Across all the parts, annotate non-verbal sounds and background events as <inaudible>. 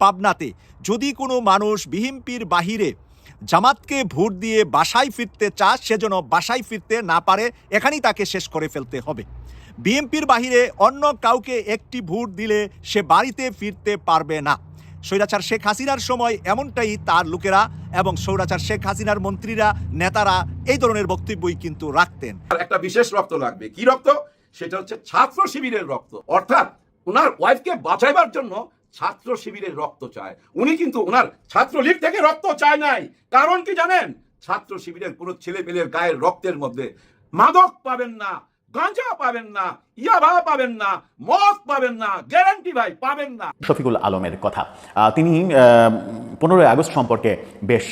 পাবনাতে। যদি কোনো মানুষ বিহিমপির বাহিরে জামাতকে ভোট দিয়ে বাসায় ফিরতে চায়, সে যেন বাসায় ফিরতে না পারে, এখানেই তাকে শেষ করে ফেলতে হবে। বিএমপির বাহিরে অন্য কাউকে একটি ভোট দিলে সে বাড়িতে ফিরতে পারবে না। স্বৈরাচার শেখ হাসিনার সময় এমনটাই তার লোকেরা এবং স্বৈরাচার শেখ হাসিনার মন্ত্রীরা, নেতারা এই ধরনের বক্তব্যই কিন্তু রাখতেন। একটা বিশেষ রক্ত লাগবে। কি রক্ত? সেটা হচ্ছে ছাত্র শিবিরের রক্ত। অর্থাৎ ওনার ওয়াইফকে বাঁচাইবার জন্য ছাত্র শিবিরের রক্ত চায়। উনি কিন্তু ওনার ছাত্রলীগ থেকে রক্ত চায় নাই। কারণ কি জানেন? ছাত্র শিবিরের কোনো ছেলে পেলের গায়ের রক্তের মধ্যে মাদক পাবেন না, গাঁজা পাবেন না, ইয়াবা পাবেন না, মদ পাবেন না গ্যারান্টি ভাই, পাবেন না। শফিকুল আলমের কথা। তিনি পনেরোই আগস্ট সম্পর্কে বেশ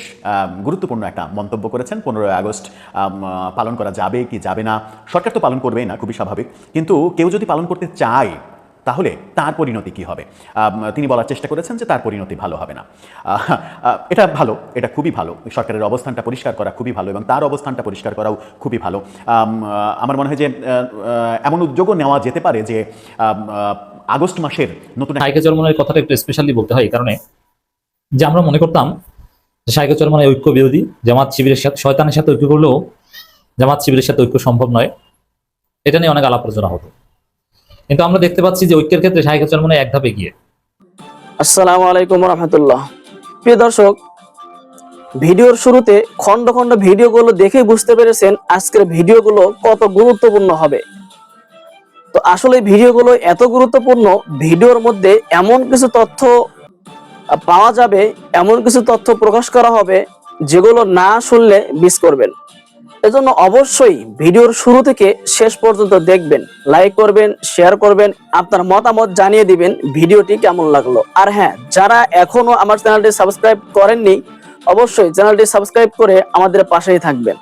গুরুত্বপূর্ণ একটা মন্তব্য করেছেন। পনেরোই আগস্ট পালন করা যাবে কি যাবে না। সরকার তো পালন করবেই না, খুবই স্বাভাবিক। কিন্তু কেউ যদি পালন করতে চায় তাহলে তার পরিণতি কি হবে? তিনি বলার চেষ্টা করেছেন যে তার পরিণতি ভালো হবে না। এটা ভালো, এটা খুবই ভালো। সরকারের অবস্থানটা পরিষ্কার করা খুবই ভালো এবং তার অবস্থানটা পরিষ্কার করাও খুবই ভালো। আমার মনে হয় যে এমন উদ্যোগও নেওয়া যেতে পারে যে আগস্ট মাসের নতুন সাইকে চরমনের কথাটা একটু স্পেশালি বলতে হয়, এই কারণে যে আমরা মনে করতাম সাইকে চরমনের ঐক্য বিরোধী জামাত শিবিরের সাথে, শয়তানের সাথে ঐক্য করলেও জামাত শিবিরের সাথে ঐক্য সম্ভব নয়। এটা নিয়ে অনেক আলাপ আলোচনা হতো। কিন্তু আমরা দেখতে পাচ্ছি যে ঐক্যের ক্ষেত্রে সাইকে চরমনে এক ধাপে গিয়ে আসসালামু আলাইকুম রহমতুল্লাহ। প্রিয় দর্শক, ভিডিওর শুরুতে খন্ড খন্ড ভিডিওগুলো দেখে বুঝতে পেরেছেন আজকের ভিডিওগুলো কত গুরুত্বপূর্ণ হবে। তো আসলে ভিডিওগুলো এত গুরুত্বপূর্ণ, ভিডিওর মধ্যে এমন কিছু তথ্য পাওয়া যাবে, এমন কিছু তথ্য প্রকাশ করা হবে যেগুলো না শুনলে মিস করবেন। এজন্য অবশ্যই ভিডিওর শুরু থেকে শেষ পর্যন্ত দেখবেন লাইক করবেন শেয়ার করবেন, আপনার মতামত জানিয়ে দিবেন ভিডিওটি কেমন লাগল। আর হ্যাঁ যারা এখনও আমার চ্যানেলটি সাবস্ক্রাইব করেননি, অবশ্যই চ্যানেলটি সাবস্ক্রাইব করে আমাদের পাশেই থাকবেন।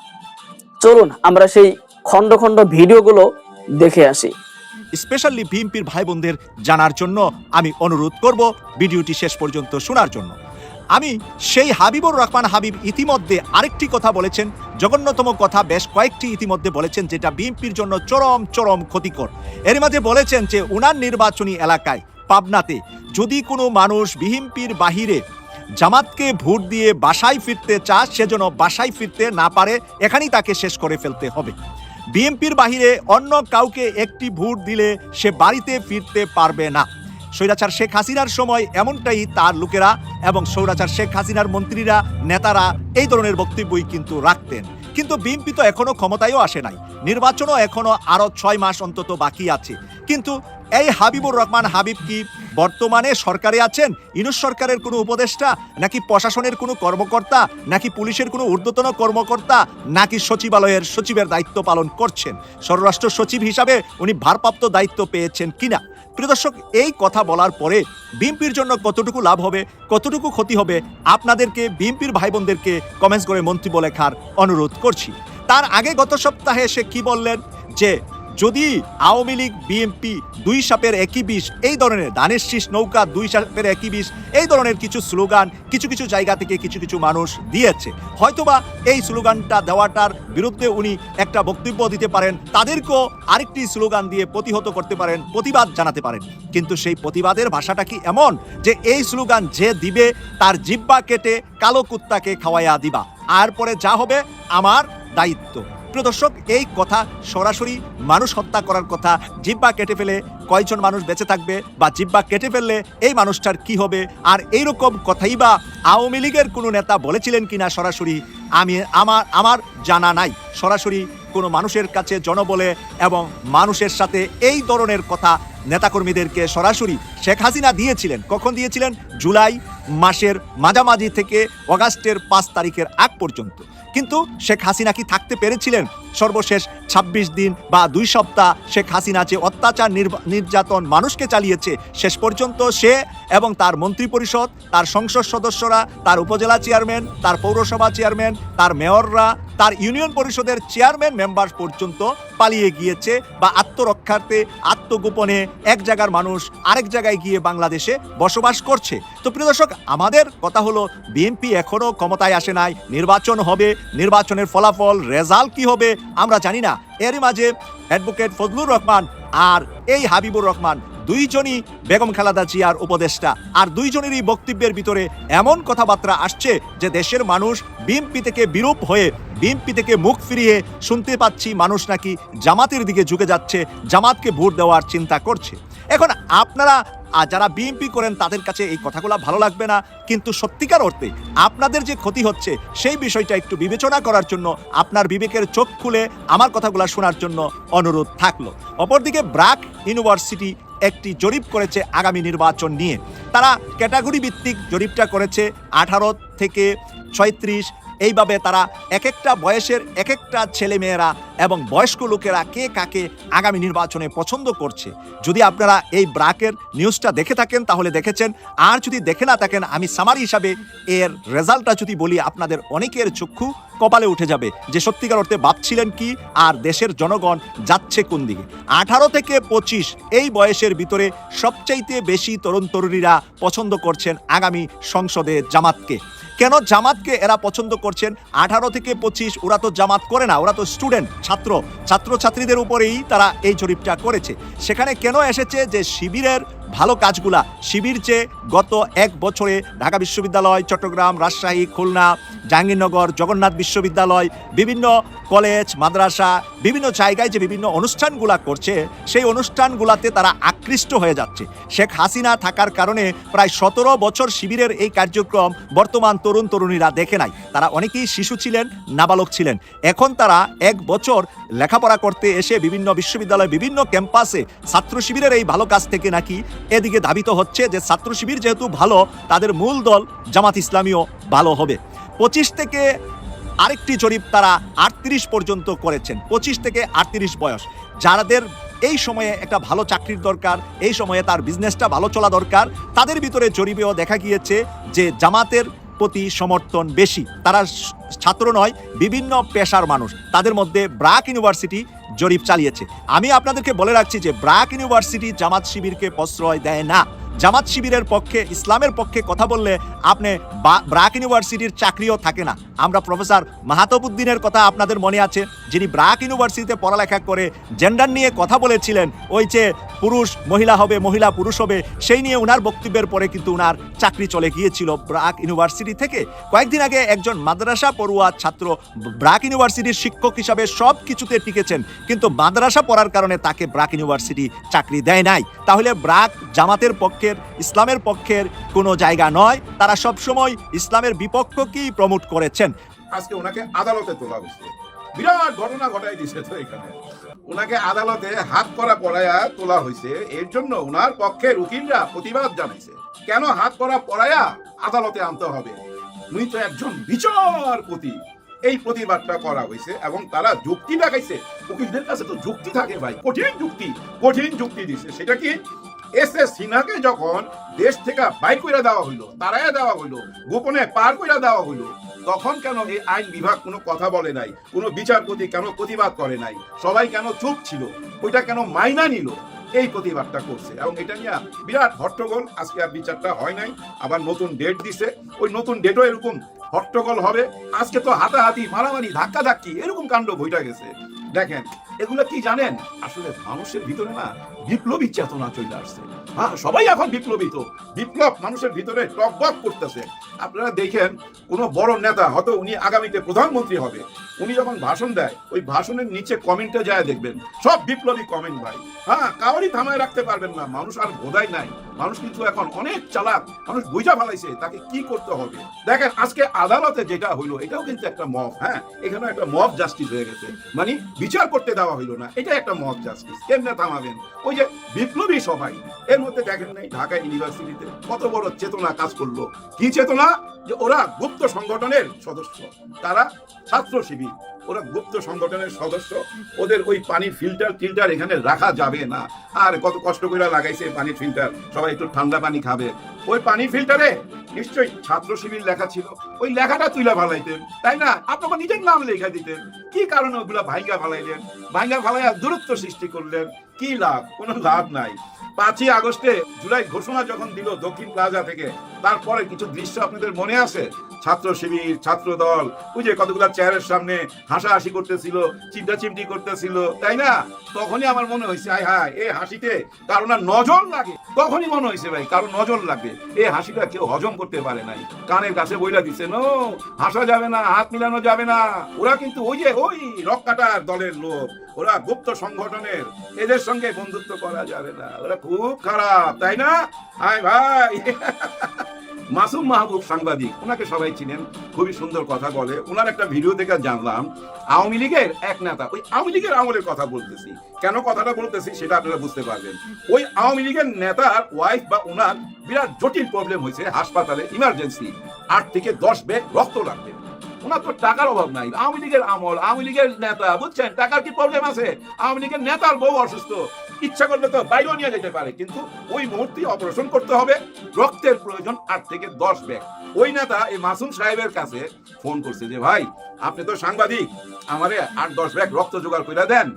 চলুন আমরা সেই খন্ড খন্ড ভিডিওগুলো দেখে আসি। স্পেশালি ভিএমপির ভাই বোনদের জানার জন্য আমি অনুরোধ করব ভিডিওটি শেষ পর্যন্ত শোনার জন্য। আমি সেই হাবিবুর রহমান হাবিব ইতিমধ্যে আরেকটি কথা বলেছেন জঘন্যতম কথা বেশ কয়েকটি ইতিমধ্যে বলেছেন যেটা বিএনপির জন্য চরম চরম ক্ষতিকর। এর মাঝে বলেছেন যে উনার নির্বাচনী এলাকায়, পাবনাতে যদি কোনো মানুষ বিএনপির বাহিরে জামাতকে ভোট দিয়ে বাসায় ফিরতে চায়, সে যেন বাসায় ফিরতে না পারে, এখানেই তাকে শেষ করে ফেলতে হবে। বিএনপির বাহিরে অন্য কাউকে একটি ভোট দিলে সে বাড়িতে ফিরতে পারবে না। স্বৈরাচার শেখ হাসিনার সময় এমনটাই তার লোকেরা এবং স্বৈরাচার শেখ হাসিনার মন্ত্রীরা, নেতারা এই ধরনের বক্তব্যই কিন্তু রাখতেন। কিন্তু বিএনপি তো এখনও ক্ষমতায়ও আসে নাই। নির্বাচনও এখনও আরও ছয় মাস অন্তত বাকি আছে। কিন্তু এই হাবিবুর রহমান হাবিব কি বর্তমানে সরকারে আছেন? ইনুস সরকারের কোনো উপদেষ্টা? নাকি প্রশাসনের কোনো কর্মকর্তা? নাকি পুলিশের কোনো ঊর্ধ্বতন কর্মকর্তা? নাকি সচিবালয়ের সচিবের দায়িত্ব পালন করছেন? স্বরাষ্ট্র সচিব হিসাবে উনি ভারপ্রাপ্ত দায়িত্ব পেয়েছেন কিনা? প্রিয় দর্শক, এই কথা বলার পরে বিএমপির জন্য কতটুকু লাভ হবে, কতটুকু ক্ষতি হবে, আপনাদেরকে, বিএমপির ভাই বোনদেরকে কমেন্টস করে মন্তব্য লেখার অনুরোধ করছি। তার আগে গত সপ্তাহে সে কি বললেন? যে যদি আওয়ামী লীগ, বিএনপি দুই সাপের একই বিষ, এই ধরনের ধানের শীষ নৌকা দুই সাপের একই বিষ, এই ধরনের কিছু স্লোগান কিছু কিছু জায়গা থেকে কিছু কিছু মানুষ দিয়েছে। হয়তোবা এই স্লোগানটা দেওয়াটার বিরুদ্ধে উনি একটা বক্তব্য দিতে পারেন, তাদেরকেও আরেকটি স্লোগান দিয়ে প্রতিহত করতে পারেন, প্রতিবাদ জানাতে পারেন। কিন্তু সেই প্রতিবাদের ভাষাটা কি এমন যে এই স্লোগান যে দিবে, তার জিব্বা কেটে কালো কুত্তাকে খাওয়াইয়া দিবা? আর পরে যা হবে, আমার দায়িত্ব। প্রিয় দর্শক, এই কথা সরাসরি মানুষ হত্যা করার কথা, জিব্বা কেটে ফেলে কয়জন মানুষ বেঁচে থাকবে বা জিব্বা কেটে ফেললে এই মানুষটার কি হবে? আর এইরকম কথাই বা আওয়ামী লীগের কোনো নেতা বলেছিলেন কিনা সরাসরি আমি, আমার আমার জানা নাই। সরাসরি কোনো মানুষের কাছে জনবলে এবং মানুষের সাথে এই ধরনের কথা নেতাকর্মীদেরকে সরাসরি শেখ হাসিনা দিয়েছিলেন। কখন দিয়েছিলেন? জুলাই মাসের মাঝামাঝি থেকে অগাস্টের পাঁচ তারিখের আগ পর্যন্ত। কিন্তু শেখ হাসিনা কি থাকতে পেরেছিলেন? সর্বশেষ ২৬ দিন বা দুই সপ্তাহ শেখ হাসিনা যে অত্যাচার নির্যাতন মানুষকে চালিয়েছে, শেষ পর্যন্ত সে এবং তার মন্ত্রী পরিষদ তার সংসদ সদস্যরা, তার উপজেলা চেয়ারম্যান, তার পৌরসভা চেয়ারম্যান, তার মেয়ররা, তার ইউনিয়ন পরিষদের চেয়ারম্যান মেম্বার পর্যন্ত পালিয়ে গিয়েছে বা আত্মরক্ষার্থে, আত্মগোপনে এক জায়গার মানুষ আরেক জায়গায় গিয়ে বাংলাদেশে বসবাস করছে। তো প্রিয় দর্শক, আমাদের কথা হলো, বিএনপি এখনও ক্ষমতায় আসে নাই, নির্বাচন হবে, নির্বাচনের ফলাফল, রেজাল্ট কি হবে, আমরা জানি না। এরই মাঝে অ্যাডভোকেট ফজলুর রহমান আর এই হাবিবুর রহমান দুইজনই বেগম খালেদা জিয়ার উপদেষ্টা। আর দুইজনেরই বক্তব্যের ভিতরে এমন কথাবার্তা আসছে যে দেশের মানুষ বিএনপি থেকে বিরূপ হয়ে, বিএনপি থেকে মুখ ফিরিয়ে শুনতে পাচ্ছি মানুষ নাকি জামাতের দিকে ঝুঁকে যাচ্ছে, জামাতকে ভোট দেওয়ার চিন্তা করছে। এখন আপনারা আর যারা বিএনপি করেন তাদের কাছে এই কথাগুলো ভালো লাগবে না, কিন্তু সত্যিকার অর্থে আপনাদের যে ক্ষতি হচ্ছে সেই বিষয়টা একটু বিবেচনা করার জন্য, আপনার বিবেকের চোখ খুলে আমার কথাগুলো শোনার জন্য অনুরোধ থাকল। অপরদিকে ব্রাক ইউনিভার্সিটি একটি জরিপ করেছে আগামী নির্বাচন নিয়ে। তারা ক্যাটাগরি ভিত্তিক জরিপটা করেছে আঠারো থেকে ছয়ত্রিশ এইভাবে তারা এক একটা বয়সের এক একটা ছেলে মেয়েরা এবং বয়স্ক লোকেরা কে কাকে আগামী নির্বাচনে পছন্দ করছে। যদি আপনারা এই ব্রাকের নিউজটা দেখে থাকেন, তাহলে দেখেছেন। আর যদি দেখে না থাকেন, আমি সামারি হিসাবে এর রেজাল্টটা যদি বলি, আপনাদের অনেকের চক্ষু কপালে উঠে যাবে যে সত্যিকার অর্থে ভাবছিলেন কি আর দেশের জনগণ যাচ্ছে কোন দিকে। আঠারো থেকে পঁচিশ এই বয়সের ভিতরে সবচাইতে বেশি তরুণ তরুণীরা পছন্দ করছেন আগামী সংসদে জামাতকে। কেন জামাতকে এরা পছন্দ করছেন? আঠারো থেকে পঁচিশ, ওরা তো জামাত করে না, ওরা তো স্টুডেন্ট ছাত্র। ছাত্রছাত্রীদের উপরেই তারা এই জরিপটা করেছে। সেখানে কেন এসেছে যে শিবিরের ভালো কাজগুলা, শিবির যে গত এক বছরে ঢাকা বিশ্ববিদ্যালয়, চট্টগ্রাম, রাজশাহী, খুলনা, জাহাঙ্গীরনগর, জগন্নাথ বিশ্ববিদ্যালয়, বিভিন্ন কলেজ, মাদ্রাসা, বিভিন্ন জায়গায় যে বিভিন্ন অনুষ্ঠানগুলা করছে, সেই অনুষ্ঠানগুলাতে তারা আকৃষ্ট হয়ে যাচ্ছে। শেখ হাসিনা থাকার কারণে প্রায় সতেরো বছর শিবিরের এই কার্যক্রম বর্তমান তরুণ তরুণীরা দেখে নাই। তারা অনেকেই শিশু ছিলেন, নাবালক ছিলেন। এখন তারা এক বছর লেখাপড়া করতে এসে বিভিন্ন বিশ্ববিদ্যালয় বিভিন্ন ক্যাম্পাসে ছাত্র শিবিরের এই ভালো কাজ থেকে নাকি এদিকে ধাবিত হচ্ছে যে ছাত্র শিবির যেহেতু ভালো, তাদের মূল দল জামাত ইসলামীও ভালো হবে। পঁচিশ থেকে আরেকটি জরিপ তারা আটত্রিশ পর্যন্ত করেছেন, পঁচিশ থেকে আটত্রিশ বয়স। যাদের এই সময়ে একটা ভালো চাকরির দরকার, এই সময়ে তার বিজনেসটা ভালো চলা দরকার, তাদের ভিতরে জরিপেও দেখা গিয়েছে যে জামাতের প্রতি সমর্থন বেশি। তারা ছাত্র নয়, বিভিন্ন পেশার মানুষ। তাদের মধ্যে ব্রাক ইউনিভার্সিটি জরিপ চালিয়েছে। আমি আপনাদেরকে বলে রাখছি যে ব্রাক ইউনিভার্সিটি জামাত শিবিরকে প্রশ্রয় দেয় না। জামাত শিবিরের পক্ষে, ইসলামের পক্ষে কথা বললে আপনি ব্রাক ইউনিভার্সিটির চাকরিও থাকে না। আমরা প্রফেসর মাহাতবুদ্দিনের কথা আপনাদের মনে আছে, যিনি ব্রাক ইউনিভার্সিটিতে পড়ালেখা করে জেন্ডার নিয়ে কথা বলেছিলেন, ওই যে পুরুষ মহিলা হবে, মহিলা পুরুষ হবে, সেই নিয়ে উনার বক্তব্যের পরে কিন্তু উনার চাকরি চলে গিয়েছিল ব্রাক ইউনিভার্সিটি থেকে। কয়েকদিন আগে একজন মাদ্রাসা পড়ুয়া ছাত্র ব্রাক ইউনিভার্সিটির শিক্ষক হিসাবে সব কিছুতে টিকেছেন, কিন্তু মাদ্রাসা পড়ার কারণে তাকে ব্রাক ইউনিভার্সিটি চাকরি দেয় নাই। তাহলে ব্রাক জামাতের পক্ষের, ইসলামের পক্ষের কোনো জায়গা নয়। তারা সবসময় ইসলামের বিপক্ষকেই প্রমোট করেছেন। আজকে ওনাকে আদালতে তোলা হয়েছে। বিরাট ঘটনা ঘটাই দিছে তো এখানে। ওনাকে আদালতে হাত করা পড়ায়া তোলা হয়েছে। এর জন্য ওনার পক্ষের উকিলরা প্রতিবাদ জানাইছে। কেন হাত করা পড়ায়া আদালতে আনতে হবে? উনি তো একজন বিচারপতি। এই প্রতিবাদটা করা হয়েছে এবং তারা যুক্তি দেখাইছে। উকিলদের কাছে তো যুক্তি থাকে ভাই। কঠিন যুক্তি কঠিন যুক্তি দিছে। সেটা কি এস এস সিনহাকে যখন দেশ থেকে বাইক করে দেওয়া হইল তারাইয়া দেওয়া হইল, গোপনে পার করে দেওয়া হইল, তখন কেন এই আইন বিভাগ কোনো কথা বলে নাই, কোনো বিচারপতি কেন প্রতিবাদ করে নাই, সবাই কেন চুপ ছিল, ওইটা কেন মাইনা নিল? এই প্রতিবাদটা করছে। এবং এটা নিয়ে বিরাট হট্টগোল। আজকে আর বিচারটা হয় নাই, আবার নতুন ডেট দিছে। ওই নতুন ডেটও এরকম হট্টগোল হবে। আজকে তো হাতাহাতি, মারামারি ধাক্কা ধাক্কি এরকম কাণ্ড বইটা গেছে। দেখেন এগুলো কি জানেন? আসলে মানুষের ভিতরে না বিপ্লবী চেতনা চলে আসছে। হ্যাঁ সবাই এখন বিপ্লবী তো। বিপ্লব মানুষের ভিতরে টকবক করতেছে। আপনারা দেখেন, কোনো বড় নেতা, হয়তো উনি আগামীতে প্রধানমন্ত্রী হবে, উনি যখন ভাষণ দেয়, ওই ভাষণের নিচে কমেন্টে যায় দেখবেন, সব বিপ্লবী কমেন্ট ভাই। হ্যাঁ কাউরই থামায় রাখতে পারবেন না, মানুষ আর বোধাই নাই। মানুষ কিন্তু এখন অনেক চালাক, মানুষ বুঝা ফেলাইছে তাকে কি করতে হবে। দেখেন, আজকে আদালতে যেটা হইল, এটাও কিন্তু একটা মব হ্যাঁ এখানে একটা মব জাস্টিস হয়ে গেছে। মানে বিচার করতে দেওয়া হইল না। এটা একটা মব জাস্টিস কেমনে থামাবেন? ওই যে বিপ্লবী সবাই এর মধ্যে দেখেন নাই, ঢাকা ইউনিভার্সিটিতে কত বড় চেতনা কাজ করল। কি চেতনা? যে ওরা গুপ্ত সংগঠনের সদস্য, তারা ছাত্র শিবির। ওরা গুপ্ত সংগঠনের সদস্য। ওদের ওই পানির ফিল্টার টিল্টার এখানে রাখা যাবে না। আর কত কষ্ট করে লাগাইছে পানির ফিল্টার। সবাই একটু ঠান্ডা পানি খাবে। ওই পানি ফিল্টারে নিশ্চয়ই ছাত্র শিবির লেখা ছিল। ওই লেখাটা তুইলা ভালাইতেন তাই না? আপনাকে নিজের নাম লেখা দিতেন। কি কারণে ওগুলা ভাইঙ্গা ফালাইলেন? ভাইঙ্গা ফালাইয়া দূরত্ব সৃষ্টি করলেন। কি লাভ? কোনো লাভ নাই। পাঁচই আগস্টে জুলাই ঘোষণা যখন দিল দক্ষিণ প্লাজা থেকে, তারপরে কিছু দৃশ্য আপনাদের মনে আছে? ছাত্র শিবির, ছাত্র দল। ওই যে কতগুলা চেয়ারের সামনে হাসাহাসি করতেছিল চিন্তা চিমটি করতেছিল, তাই না? তখনই আমার মনে হয়েছে, আয় হায়, এই হাসিতে কারণ আর নজর লাগে। তখনই মনে হয়েছে ভাই কারণ নজর লাগে। এই হাসিটা কেউ হজম করতে পারে নাই। কানের কাছে বইলা দিছে, নো, হাসা যাবে না, হাত মিলানো যাবে না। ওরা কিন্তু ওই যে ওই রক্কাটার দলের লোক। ওরা গুপ্ত সংগঠনের, এদের সঙ্গে বন্ধুত্ব করা যাবে না। ওরা খুব খারাপ, তাই না? হায় ভাই। <laughs> মাসুম মাহবুব সাংবাদিক, ওনাকে সবাই চিনেন, খুবই সুন্দর কথা বলে। ওনার একটা ভিডিও দেখে জানলাম, আওয়ামী লীগের এক নেতা, ওই আওয়ামী লীগের আমলের কথা বলতেছি। কেন কথাটা বলতেছি সেটা আপনারা বুঝতে পারবেন। ওই আওয়ামী লীগের নেতার ওয়াইফ বা ওনার বিরাট জটিল প্রবলেম হয়েছে হাসপাতালে ইমার্জেন্সি আট থেকে দশ ব্যাগ রক্ত লাগবে। ওনার তো টাকার অভাব নাই। আওয়ামী লীগের আমল, আওয়ামী লীগের নেতা, বুঝছেন? টাকার কি প্রবলেম আছে? আওয়ামী লীগের নেতার বউ অসুস্থ। ইচ্ছা করলে তো বাইরেও নিয়ে যেতে পারে, কিন্তু ওই মুহূর্তে অপারেশন করতে হবে। রক্তের প্রয়োজন আট থেকে দশ ব্যাগ। ওই নেতা, এই মাসুম সাহেবের কাছে ফোন করছে যে, ভাই, আপনি তো সাংবাদিক, আমারে আট দশ ব্যাগ রক্ত জোগাড় করে দেন।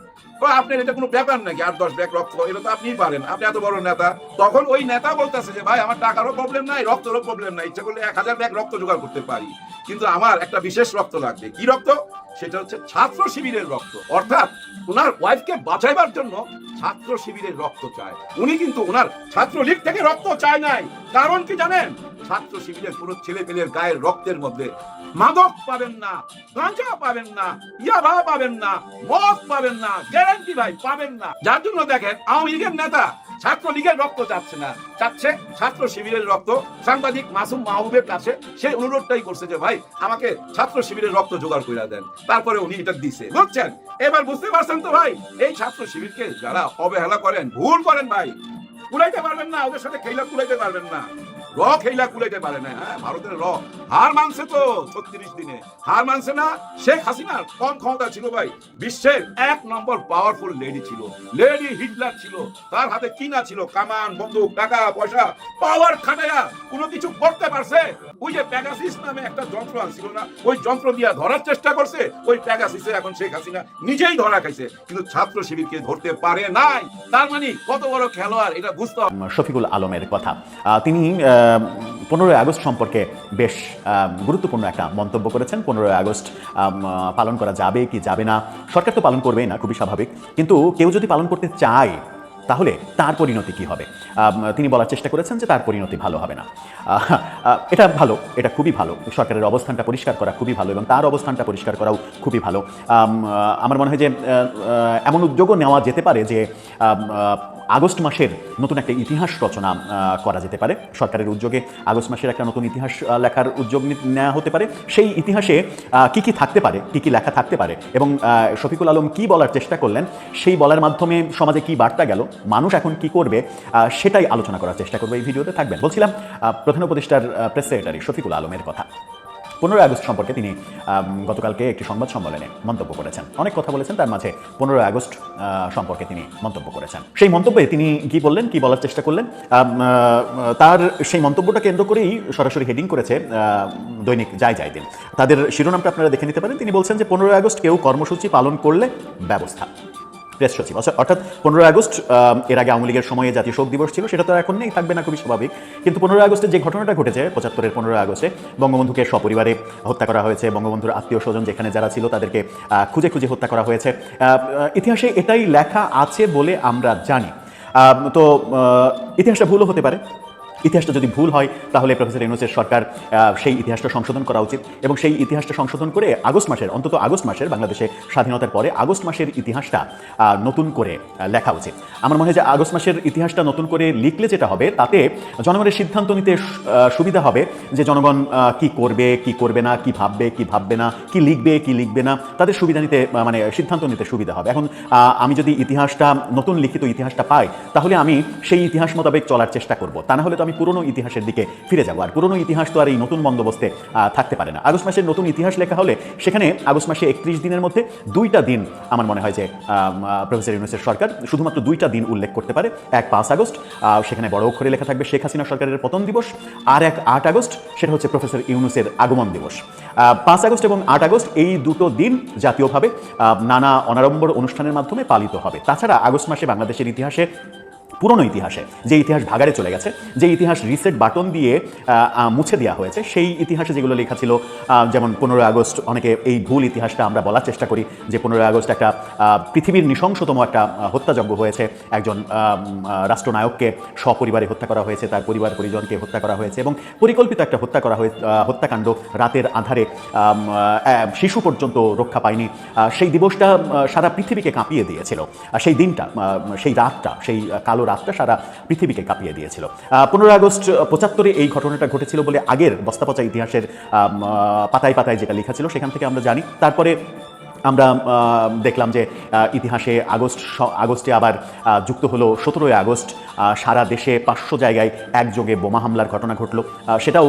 আপনার এটা কোনো ব্যাপার নাকি, আট দশ ব্যাগ রক্ত? এটা তো আপনিই পারেন, আপনি এত বড় নেতা। তখন ওই নেতা বলতেছে যে, ভাই, আমার টাকারও প্রবলেম নাই, রক্তেরও প্রবলেম নাই, ইচ্ছা করলে এক হাজার ব্যাগ রক্ত জোগাড় করতে পারি। কিন্তু আমার একটা বিশেষ রক্ত লাগবে। কি রক্ত? সেটা হচ্ছে ছাত্র শিবিরের রক্ত। অর্থাৎ ওনার ওয়াইফকে বাঁচাইবার জন্য ছাত্র শিবিরের রক্ত চায়। উনি কিন্তু ওনার ছাত্রলীগ থেকে রক্ত চায় নাই। কারণ কি জানেন? ছাত্র শিবিরের পুরো ছেলে পেলের গায়ের রক্তের মধ্যে মাদক পাবেন না, গাঁজা পাবেন না, ইয়াবা পাবেন না, মদ পাবেন না গ্যারান্টি ভাই পাবেন না। যার জন্য দেখেন আওয়ামী লীগের নেতা ছাত্র লীগের রক্ত চাচ্ছে না। চাচ্ছে ছাত্র শিবিরের রক্ত। সাংবাদিক মাসুম মাহবুবের কাছে সেই অনুরোধটাই করছে যে, ভাই, আমাকে ছাত্র শিবিরের রক্ত জোগাড় করে দেন। তারপরে উনি এটা দিছে। বুঝছেন? এবার বুঝতে পারছেন তো ভাই, এই ছাত্র শিবিরকে যারা অবহেলা করেন, ভুল করেন ভাই, কুলাইতে পারবেন না, ওদের সাথে খেলা কুলাইতে পারবেন না। র খেলা কুলাইতে পারে না হ্যাঁ? ভারতের র হার মানছে তো ছত্রিশ দিনে। হার মানছে না? শেখ হাসিনার কম ক্ষমতা ছিল ভাই। বিশ্বের এক নম্বর পাওয়ারফুল লেডি ছিল। লেডি হিটলার ছিল। তার হাতে ছিল কামান, বন্দুক, টাকা, পয়সা পাওয়ার খাটায়া কোনো কিছু করতে পারছে? ওই যে প্যাগাসিস নামে একটা যন্ত্র না? ওই যন্ত্র দিয়া ধরার চেষ্টা করছে। ওই প্যাগাসিসে এখন শেখ হাসিনা নিজেই ধরা খাইছে। কিন্তু ছাত্র শিবিরকে ধরতে পারে নাই। তার মানে কত বড় খেলোয়াড়, এটা বুঝতে শফিকুল আলমের কথা। তিনি পনেরোই আগস্ট সম্পর্কে বেশ গুরুত্বপূর্ণ একটা মন্তব্য করেছেন। পনেরোই আগস্ট পালন করা যাবে কি যাবে না, সরকার তো পালন করবেই না, খুবই স্বাভাবিক। কিন্তু কেউ যদি পালন করতে চায়, তাহলে তার পরিণতি কি হবে? তিনি বলার চেষ্টা করেছেন যে তার পরিণতি ভালো হবে না। এটা ভালো, এটা খুবই ভালো। সরকারের অবস্থানটা পরিষ্কার করা খুবই ভালো এবং তার অবস্থানটা পরিষ্কার করাও খুবই ভালো। আমার মনে হয় যে এমন উদ্যোগও নেওয়া যেতে পারে যে আগস্ট মাসের নতুন একটা ইতিহাস রচনা করা যেতে পারে। সরকারের উদ্যোগে আগস্ট মাসের একটা নতুন ইতিহাস লেখার উদ্যোগ নেওয়া হতে পারে। সেই ইতিহাসে কি কি থাকতে পারে, কি কি লেখা থাকতে পারে এবং শফিকুল আলম কি বলার চেষ্টা করলেন, সেই বলার মাধ্যমে সমাজে কি বার্তা গেল, মানুষ এখন কি করবে সেটাই আলোচনা করার চেষ্টা করব এই ভিডিওতে। থাকবেন। বলছিলাম প্রধান উপদেষ্টার প্রেস সেক্রেটারি শফিকুল আলমের কথা। পনেরোই আগস্ট সম্পর্কে তিনি গতকালকে একটি সংবাদ সম্মেলনে মন্তব্য করেছেন। অনেক কথা বলেছেন, তার মাঝে পনেরোই আগস্ট সম্পর্কে তিনি মন্তব্য করেছেন। সেই মন্তব্যে তিনি কি বললেন, কি বলার চেষ্টা করলেন? তার সেই মন্তব্যটা কেন্দ্র করেই সরাসরি হেডিং করেছে দৈনিক যাই যাই দিন। তাদের শিরোনামটা আপনারা দেখে নিতে পারেন। তিনি বলছেন যে, পনেরোই আগস্ট কেউ কর্মসূচি পালন করলে ব্যবস্থা। প্রেস সচিব। অর্থাৎ- অর্থাৎ পনেরোই আগস্ট এর আগে আওয়ামী লীগের সময়ে জাতীয় শোক দিবস ছিল, সেটা তো এখন নেই, থাকবে না, খুবই স্বাভাবিক। কিন্তু পনেরোই আগস্টে যে ঘটনাটা ঘটেছে, পঁচাত্তরের পনেরোই আগস্টে, বঙ্গবন্ধুকে সপরিবারে হত্যা করা হয়েছে, বঙ্গবন্ধুর আত্মীয় স্বজন যেখানে যারা ছিল, তাদেরকে খুঁজে খুঁজে হত্যা করা হয়েছে। ইতিহাসে এটাই লেখা আছে বলে আমরা জানি। তো ইতিহাসটা ভুলও হতে পারে। ইতিহাসটা যদি ভুল হয়, তাহলে প্রফেসর ইউনুসের সরকার সেই ইতিহাসটা সংশোধন করা উচিত। এবং সেই ইতিহাসটা সংশোধন করে আগস্ট মাসের, অন্তত আগস্ট মাসের বাংলাদেশে স্বাধীনতার পরে আগস্ট মাসের ইতিহাসটা নতুন করে লেখা উচিত। আমার মনে হয় যে আগস্ট মাসের ইতিহাসটা নতুন করে লিখলে যেটা হবে, তাতে জনগণের সিদ্ধান্ত নিতে সুবিধা হবে যে জনগণ কি করবে কি করবে না, কি ভাববে কি ভাববে না, কি লিখবে কি লিখবে না, তাদের সুবিধা নিতে মানে সিদ্ধান্ত নিতে সুবিধা হবে। এখন আমি যদি ইতিহাসটা, নতুন লিখিত ইতিহাসটা পাই, তাহলে আমি সেই ইতিহাস মোতাবেক চলার চেষ্টা করব। তা না হলে তো আমি পুরনো ইতিহাসের দিকে ফিরে যাব। আর পুরনো ইতিহাস তো আর এই নতুন বন্দোবস্তে থাকতে পারে না। আগস্ট মাসের নতুন ইতিহাস লেখা হলে সেখানে আগস্ট মাসে একত্রিশ দিনের মধ্যে দুইটা দিন আমার মনে হয় যে প্রফেসর ইউনুসের সরকার শুধুমাত্র দুইটা দিন উল্লেখ করতে পারে। এক পাঁচ আগস্ট সেখানে বড় অক্ষরে লেখা থাকবে শেখ হাসিনা সরকারের পতন দিবস। আর এক আট আগস্ট, সেটা হচ্ছে প্রফেসর ইউনুসের আগমন দিবস। পাঁচ আগস্ট এবং আট আগস্ট এই দুটো দিন জাতীয়ভাবে নানা অনাড়ম্বর অনুষ্ঠানের মাধ্যমে পালিত হবে। তাছাড়া আগস্ট মাসে বাংলাদেশের ইতিহাসে পুরনো ইতিহাসে যে ইতিহাস ভাগাড়ে চলে গেছে যে ইতিহাস রিসেট বাটন দিয়ে মুছে দেওয়া হয়েছে সেই ইতিহাসে যেগুলো লেখা ছিল যেমন পনেরোই আগস্ট অনেকে এই ভুল ইতিহাসটা আমরা বলার চেষ্টা করি যে পনেরোই আগস্ট একটা পৃথিবীর নৃশংসতম একটা হত্যাযজ্ঞ হয়েছে একজন রাষ্ট্রনায়ককে সপরিবারে হত্যা করা হয়েছে তার পরিবার পরিজনকে হত্যা করা হয়েছে এবং পরিকল্পিত একটা হত্যা করা আহ, হত্যাকাণ্ড রাতের আধারে শিশু পর্যন্ত রক্ষা পায়নি সেই দিবসটা সারা পৃথিবীকে কাঁপিয়ে দিয়েছিল সেই দিনটা সেই রাতটা সেই কালো রাতটা সারা পৃথিবীকে কাঁপিয়ে দিয়েছিল। পনেরো আগস্ট পঁচাত্তরে এই ঘটনাটা ঘটেছিল বলে আগের বস্তাপচা ইতিহাসের পাতায় পাতায় যেটা লেখা ছিল, সেখান থেকে আমরা জানি। তারপরে আমরা দেখলাম যে ইতিহাসে আগস্ট আগস্টে আবার যুক্ত হলো সতেরোই আগস্ট সারা দেশে পাঁচশো জায়গায় একযোগে বোমা হামলার ঘটনা ঘটলো। সেটাও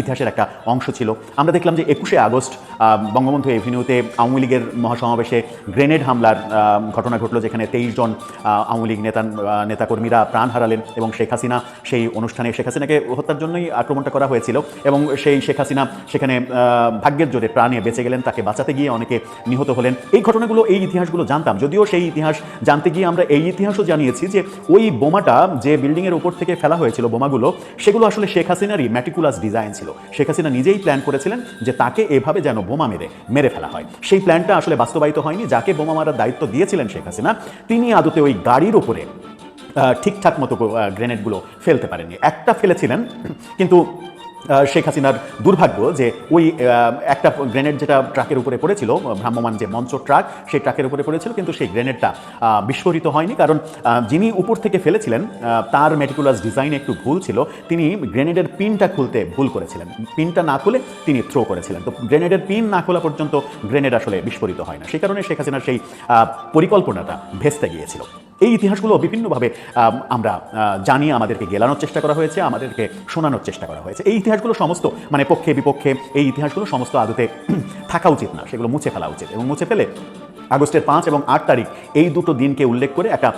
ইতিহাসের একটা অংশ ছিল। আমরা দেখলাম যে একুশে আগস্ট বঙ্গবন্ধু এভিনিউতে আওয়ামী লীগের মহাসমাবেশে গ্রেনেড হামলার ঘটনা ঘটলো, যেখানে তেইশ জন আওয়ামী লীগ নেতা নেতাকর্মীরা প্রাণ হারালেন এবং শেখ হাসিনা সেই অনুষ্ঠানে, শেখ হাসিনাকে হত্যার জন্যই আক্রমণটা করা হয়েছিল। এবং সেই শেখ হাসিনা সেখানে ভাগ্যের জোরে প্রাণে বেঁচে গেলেন, তাকে বাঁচাতে গিয়ে অনেকে নিহত হলেন। এই ঘটনাগুলো এই ইতিহাসগুলো জানতাম। যদিও সেই ইতিহাস জানতে গিয়ে আমরা এই ইতিহাসও জানিয়েছি যে ওই বোমাটা যে বিল্ডিংয়ের উপর থেকে ফেলা হয়েছিল বোমাগুলো সেগুলো আসলে শেখ হাসিনারই ম্যাটিকুলাস ডিজাইন ছিল। শেখ হাসিনা নিজেই প্ল্যান করেছিলেন যে তাকে এভাবে যেন বোমা মেরে মেরে ফেলা হয়। সেই প্ল্যানটা আসলে বাস্তবায়িত হয়নি। যাকে বোমা মারার দায়িত্ব দিয়েছিলেন শেখ হাসিনা তিনি আদতে ওই গাড়ির উপরে আহ, ঠিকঠাক মতো গ্রেনেডগুলো ফেলতে পারেননি। একটা ফেলেছিলেন কিন্তু শেখ হাসিনার দুর্ভাগ্য যে ওই একটা গ্রেনেড যেটা ট্রাকের উপরে পড়েছিল ভ্রাম্যমান যে মঞ্চ ট্রাক, সেই ট্রাকের উপরে পড়েছিল, কিন্তু সেই গ্রেনেডটা বিস্ফোরিত হয়নি। কারণ যিনি উপর থেকে ফেলেছিলেন তার মেটিকুলাস ডিজাইনে একটু ভুল ছিল, তিনি গ্রেনেডের পিনটা খুলতে ভুল করেছিলেন। পিনটা না খুলে তিনি থ্রো করেছিলেন। তো গ্রেনেডের পিন না খোলা পর্যন্ত গ্রেনেড আসলে বিস্ফোরিত হয় না। সেই কারণে শেখ হাসিনার সেই পরিকল্পনাটা ভেস্তে গিয়েছিল। এই ইতিহাসগুলো বিভিন্নভাবে আম, আমরা জানি আমাদেরকে গেলানোর চেষ্টা করা হয়েছে আমাদেরকে শোনানোর চেষ্টা করা হয়েছে। এই ইতিহাসগুলো সমস্ত মানে পক্ষে বিপক্ষে এই ইতিহাসগুলো সমস্ত আদতে থাকা উচিত না সেগুলো মুছে ফেলা উচিত এবং মুছে ফেলে আগস্টের পাঁচ এবং আট তারিখ এই দুটো দিনকে উল্লেখ করে একটা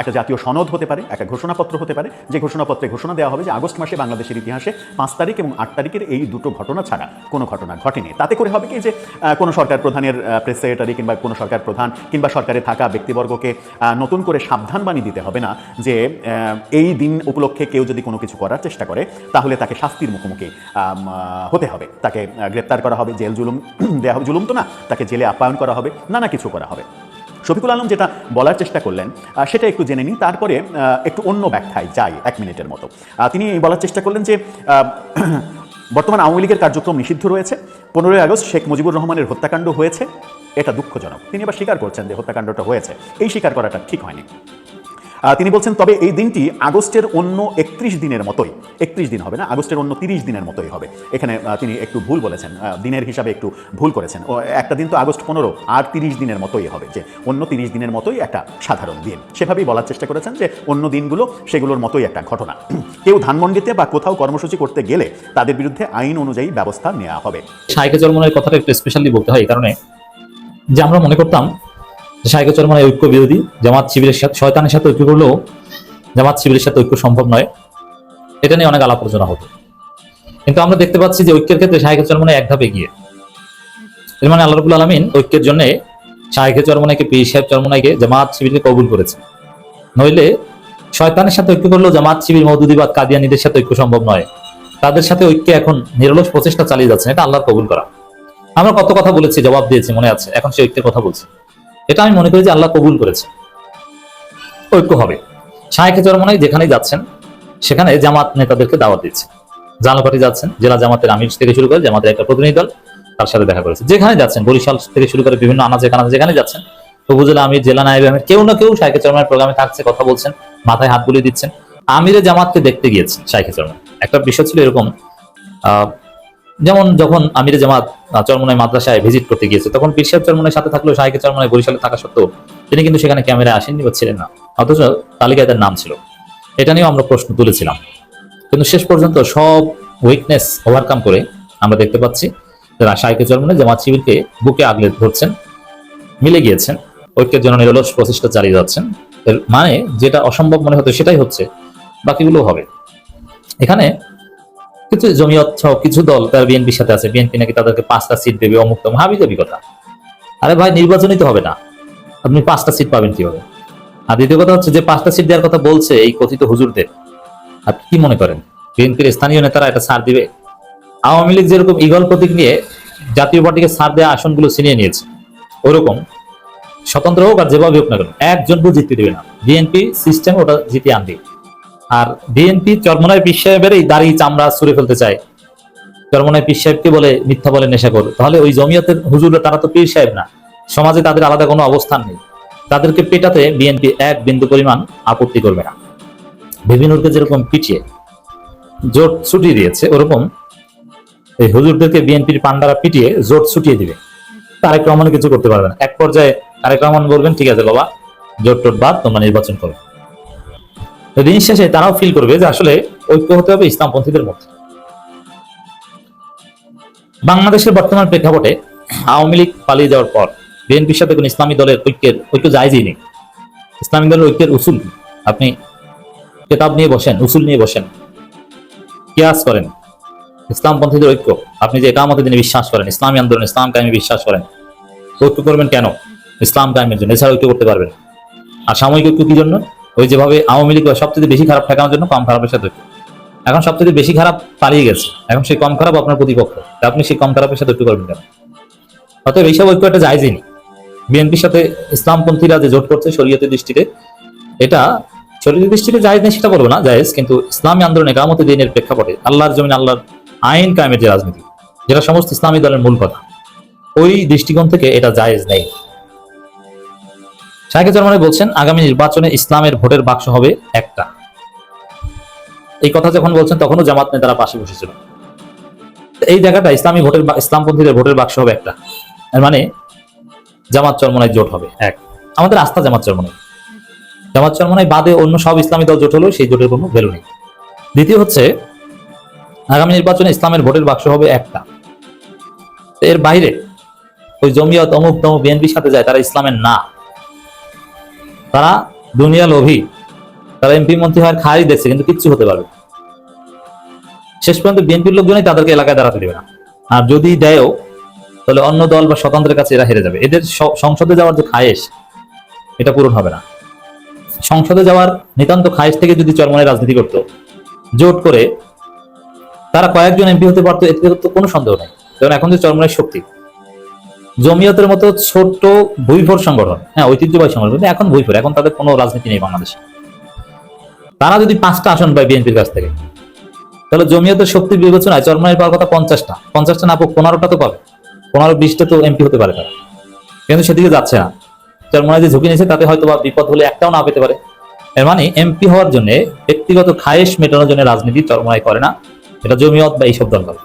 একটা জাতীয় সনদ হতে পারে, একটা ঘোষণাপত্র হতে পারে। যে ঘোষণাপত্রে ঘোষণা দেওয়া হবে যে আগস্ট মাসে বাংলাদেশের ইতিহাসে পাঁচ তারিখ এবং আট তারিখের এই দুটো ঘটনা ছাড়া কোনো ঘটনা ঘটেনি। তাতে করে হবে কি যে কোনো সরকার প্রধানের প্রেস সেক্রেটারি কিংবা কোনো সরকার প্রধান কিংবা সরকারে থাকা ব্যক্তিবর্গকে নতুন করে সাবধান বাণী দিতে হবে না যে এই দিন উপলক্ষে কেউ যদি কোনো কিছু করার চেষ্টা করে, তাহলে তাকে শাস্তির মুখোমুখি হতে হবে। তাকে গ্রেপ্তার করা হবে, জেল জুলুম <clears throat> দেওয়া হবে। জুলুম তো না, তাকে জেলে আপ্যায়ন করা হবে, নানা কিছু করা হবে। শফিকুল আলম যেটা বলার চেষ্টা করলেন সেটা একটু জেনে নিই। তারপরে একটু অন্য ব্যাখ্যায় যাই এক মিনিটের মতো। তিনি বলার চেষ্টা করলেন যে <clears throat> বর্তমান আওয়ামী লীগের কার্যক্রম নিষিদ্ধ রয়েছে। পনেরোই আগস্ট শেখ মুজিবুর রহমানের হত্যাকাণ্ড হয়েছে। এটা দুঃখজনক। তিনি এবার স্বীকার করছেন যে হত্যাকাণ্ডটা হয়েছে। এই স্বীকার করাটা ঠিক হয়নি। তিনি বলছেন, তবে এই দিনটি আগস্টের অন্য একত্রিশ দিনের মতোই। একত্রিশ দিন হবে না, আগস্টের অন্য তিরিশ দিনের মতোই হবে। এখানে তিনি একটু ভুল বলেছেন দিনের হিসাবে একটু ভুল করেছেন। একটা দিন তো আগস্ট পনেরো, আর তিরিশ দিনের মতোই হবে যে, অন্য তিরিশ দিনের মতোই একটা সাধারণ দিন। সেভাবেই বলার চেষ্টা করেছেন যে, অন্য দিনগুলো সেগুলোর মতোই একটা ঘটনা। কেউ ধানমন্ডিতে বা কোথাও কর্মসূচি করতে গেলে তাদের বিরুদ্ধে আইন অনুযায়ী ব্যবস্থা নেওয়া হবে। শাইকে চরমনের কথাটা একটু স্পেশালি বলতে হয় এই কারণে যে আমরা মনে করতাম যে শাইকে চরমনের ঐক্য বিরোধী জামাত শিবিরের সাথে শয়তানের সাথে ঐক্য করলেও জামাত শিবিরের সাথে ঐক্য সম্ভব নয়। এটা নিয়ে অনেক আলাপ আলোচনা হতো কিন্তু আমরা দেখতে পাচ্ছি যে ঐক্যের ক্ষেত্রে শাহেকে চরমনে এক ধাপ এগিয়ে। এর মানে আল্লাহ রবুল আলমিন ঐক্যের জন্য শাহেকে চরমনাইকে পীর সাহেব চরমনাইকে জামাত শিবিরকে কবুল করেছে নইলে শয়তানের সাথে ঐক্য করলেও জামাত শিবির মৌদুদিবাদ কাদিয়ানিদের সাথে ঐক্য সম্ভব নয়। তাদের সাথে ঐক্যে এখন নিরলস প্রচেষ্টা চালিয়ে যাচ্ছে, এটা আল্লাহর কবুল করা। আমরা কত কথা বলেছি, জবাব দিয়েছি, মনে আছে? এখন সে ঐক্যের কথা বলছি। এটা আমি মনে করি যে আল্লাহ কবুল করেছে। ঐক্য হবে। শাহেখে চরমনাই যেখানেই যাচ্ছেন, সেখানে জামাত নেতাদেরকে দাওয়াত দিচ্ছে। জালপাটি যাচ্ছেন, জেলা জামাতের আমির থেকে শুরু করে জামাতের একটা প্রতিনিধি দল তার সাথে দেখা করেছে। যেখানে যাচ্ছেন, বরিশাল থেকে শুরু করে বিভিন্ন আনাজে কানাজে যেখানে যাচ্ছেন উপজেলা আমির, জেলা নায়েব আমির, কেউ না কেউ শাহেখে চরমনের প্রোগ্রামে থাকছে, কথা বলছেন, মাথায় হাত বুলিয়ে দিচ্ছেন। আমিরে জামাতকে দেখতে গিয়েছেন শাহেখে চরমন একটা বিষয় ছিল এরকম যেমন যখন আমিরে জামাত আহ, চরমনাই মাদ্রাসায় ভিজিট করতে গিয়েছে তখন পীর সাহেব চরমনের সাথে থাকলেও শাহেকে চরমনাই বরিশালে থাকা সত্ত্বেও তিনি কিন্তু সেখানে ক্যামেরায় আসেননি বা ছিলেন না। অথচ তালিকায় তার নাম ছিল। এটা নিয়েও আমরা প্রশ্ন তুলেছিলাম। কিন্তু শেষ পর্যন্ত সব উইকনেস ওভারকাম করে আমরা দেখতে পাচ্ছি যে শাহেকে চরমনে জামাত শিবিরকে বুকে আগলে ধরছেন মিলে গিয়েছেন ঐক্যের জন্য নিরলস প্রচেষ্টা চালিয়ে যাচ্ছেন। এর মানে যেটা অসম্ভব মনে হতো সেটাই হচ্ছে বাকিগুলো হবে। এখানে কিছু জমিয়ত সহ কিছু দল তার বিএনপির সাথে আছে। বিএনপি নাকি তাদেরকে পাঁচটা সিট দেবে অমুক্ত হাবি যাবি কথা। আরে ভাই, নির্বাচনই তো হবে না। আপনি পাঁচটা সিট পাবেন কীভাবে? আর দ্বিতীয় কথা হচ্ছে যে পাঁচটা সিট দেওয়ার কথা বলছে এই কথিত হুজুরদের। আপনি কি মনে করেন? বিএনপির স্থানীয় নেতারা এটা ছাড় দিবে? আওয়ামী লীগ যেরকম ইগল প্রতীক নিয়ে জাতীয় পার্টিকে ছাড় দেওয়া আসনগুলো ছিনিয়ে নিয়েছে, ওরকম স্বতন্ত্র হোক আর যেভাবে হোক না কেন একজনকেও জিততে দেবে না। বিএনপি সিস্টেম ওটা জিতে আনবে। আর বিএনপি চরমনায় পীর সাহেবের এই দাড়ি চামড়া ছুড়ে ফেলতে চায়। চরমনায় পীর সাহেবকে বলে, মিথ্যা বলে নেশা করো। তাহলে ওই জমিয়তের হুজুররা, তারা তো পীর সাহেব না। সমাজে তাদের আলাদা কোনো অবস্থান নেই। তাদেরকে পেটাতে বিএনপি এক বিন্দু পরিমাণ আপত্তি করবে না। বিভিন্নকে যেরকম পিটিয়ে, জোট ছুটিয়ে দিয়েছে, ওরকম এই হুজুরদেরকে বিএনপির পান্ডারা পিটিয়ে জোট ছুটিয়ে দিবে। তারেক রহমান কিছু করতে পারবে না। এক পর্যায়ে তারেক রহমান বলবেন, ঠিক আছে বাবা জোট টোট বাদ, তোমরা নির্বাচন করো। দিন শেষে তারাও ফিল করবে যে আসলে ঐক্য হতে হবে ইসলামপন্থীদের মধ্যে। বাংলাদেশের বর্তমান প্রেক্ষাপটে আওয়ামী লীগ পালিয়ে যাওয়ার পর বিএনপির সাথে কোন ইসলামী দলের ঐক্যের, ঐক্য জায়জই নেই। ইসলামী দলের ঐক্যের উসুল? আপনি কেতাব নিয়ে বসেন, উসুল নিয়ে বসেন, কিয়াস করেন। ইসলামপন্থীদের ঐক্য, আপনি যে একামতে দিনে বিশ্বাস করেন, ইসলামী আন্দোলন ইসলাম কায়েমে বিশ্বাস করেন, ঐক্য করবেন কেন? ইসলাম কায়েমের জন্য, এছাড়া ঐক্য করতে পারবেন আর সাময়িক ঐক্য কি জন্য? ওই যেভাবে আওয়ামী লীগ সবচেয়ে বেশি খারাপ ঠেকানোর জন্য কম খারাপের সাথে এখন সবচেয়ে বেশি খারাপ পালিয়ে গেছে। এখন সেই কম খারাপ আপনার প্রতিপক্ষ। আপনি সেই কম খারাপের সাথে ঐক্য করবেন কেন? অতএব এইসব ঐক্য একটা জায়জই নেই বিএনপির সাথে ইসলামপন্থীরা যে জোট করছে শরীয়তের দৃষ্টিতে, এটা শরীরের দৃষ্টিতে জায়েজ নেই সেটা বলব না, জায়েজ, কিন্তু ইসলামী আন্দোলন একামত দিনের প্রেক্ষাপটে আল্লাহর জমিন, আল্লাহর আইন কায়েমের যে রাজনীতি, যেটা সমস্ত ইসলামী দলের মূল কথা, ওই দৃষ্টিকোণ থেকে এটা জায়েজ নেই। শাহেখ জার্মানি বলছেন, আগামী নির্বাচনে ইসলামের ভোটের বাক্স হবে একটা। এই কথা যখন বলছেন, তখনও জামাত নেতারা পাশে বসেছিল। এই জায়গাটা ইসলামী ভোটের ইসলামপন্থীদের ভোটের বাক্স হবে একটা। মানে জামাত চরমনায় জোট হবে, এক। আমাদের আস্থা জামাত চরমনায়। জামাত চরমনায় বাদে অন্য সব ইসলামী দল জোট হলেও সেই জোটের কোনো ভ্যালু নেই। দ্বিতীয় হচ্ছে, আগামী নির্বাচনে ইসলামের ভোটের বাক্স হবে একটা। এর বাইরে, ওই জমিয়ত অমুক তমুক বিএনপির সাথে যায়, তারা ইসলামের না। তারা দুনিয়া লোভী। তারা এমপি মন্ত্রী হওয়ার খাই দেখছে, কিন্তু কিচ্ছু হতে পারবে শেষ পর্যন্ত বিএনপির লোকজনই তাদেরকে এলাকায় দাঁড়াতে দেবে না। আর যদি দেয়ও, তাহলে অন্য দল বা স্বতন্ত্রের কাছে এরা হেরে যাবে। এদের সংসদে যাওয়ার যে খায়েশ, এটা পূরণ হবে না। সংসদে যাওয়ার নিতান্ত খায়েশ থেকে যদি চরমনে রাজনীতি করতো, জোট করে তারা কয়েকজন এমপি হতে পারতো, এতে তো কোনো সন্দেহ নেই। কারণ এখন যে চরমনের শক্তি জমিয়তের মতো ছোট্ট ভুইফোর সংগঠন। হ্যাঁ ঐতিহ্যবাহী সংগঠন। এখন ভুইফোর এখন তাদের কোনো রাজনীতি নেই বাংলাদেশে। তারা যদি পাঁচটা আসন পায় বিএনপির কাছ থেকে, তাহলে জমিয়তের শক্তির বিবেচনায় চরমনের পাওয়ার কথা পঞ্চাশটা। পঞ্চাশটা না পনেরোটা তো পাবে। পনেরো, বিশটা তো এমপি হতে পারে তারা। কিন্তু সেদিকে যাচ্ছে না। চরমনায় যে ঝুঁকি নিয়েছে, তাতে হয়তো বা বিপদ হলে একটাও না পেতে পারে। এর মানে এমপি হওয়ার জন্য ব্যক্তিগত খায়েশ মেটানোর জন্য রাজনীতি চরমনায় করে না। এটা জমিয়ত বা এইসব দল করে